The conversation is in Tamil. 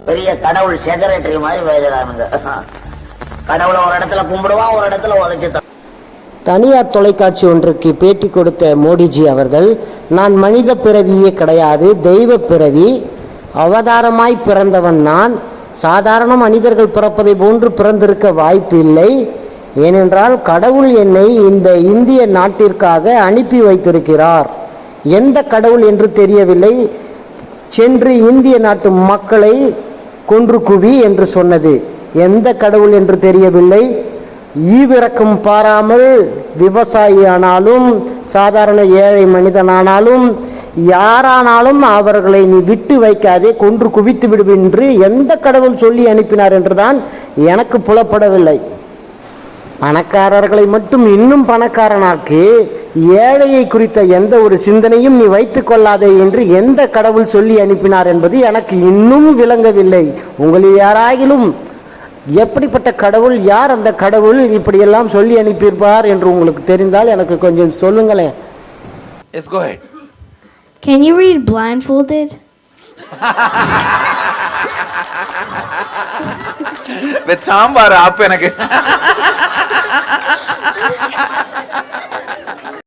பெரிய கடவுள் செக்ரட்டரி மாதிரி வைக்கிறானுங்க கடவுளை ஒரு இடத்துல கும்பிடுவான் ஒரு இடத்துல உதைச்சு தனியார் தொலைக்காட்சி ஒன்றுக்கு பேட்டி கொடுத்த மோடிஜி அவர்கள் நான் மனித பிறவியே கிடையாது தெய்வ பிறவி அவதாரமாய் பிறந்தவன் நான் சாதாரண மனிதர்கள் பிறப்பதை போன்று பிறந்திருக்க வாய்ப்பு இல்லை ஏனென்றால் கடவுள் என்னை இந்த இந்திய நாட்டிற்காக அனுப்பி வைத்திருக்கிறார். எந்த கடவுள் என்று தெரியவில்லை சென்று இந்திய நாட்டு மக்களை கொன்று குவி என்று சொன்னது. எந்த கடவுள் என்று தெரியவில்லை. ஈவிரக்கம் பாராமல் விவசாயியானாலும் சாதாரண ஏழை மனிதனானாலும் யாரானாலும் அவர்களை நீ விட்டு வைக்காதே கொன்று குவித்து விடுவென்று எந்த கடவுள் சொல்லி அனுப்பினார் என்றுதான் எனக்கு புலப்படவில்லை. பணக்காரர்களை மட்டும் இன்னும் பணக்காரனாக்கு ஏழையை குறித்த எந்த ஒரு சிந்தனையும் நீ வைத்துக் கொள்ளாதே என்று எந்த கடவுள் சொல்லி அனுப்பினார் என்பது எனக்கு இன்னும் விளங்கவில்லை உங்களில் யாராயிலும் எப்படிப்பட்ட கடவுள் யார் அந்த கடவுள் இப்படியெல்லாம் சொல்லி அனுப்பியிருப்பார் என்று உங்களுக்கு தெரிந்தால் எனக்கு கொஞ்சம் சொல்லுங்களேன் Yes, go ahead. Can you read blindfolded? இந்த சாம்பார் ஆப் எனக்கு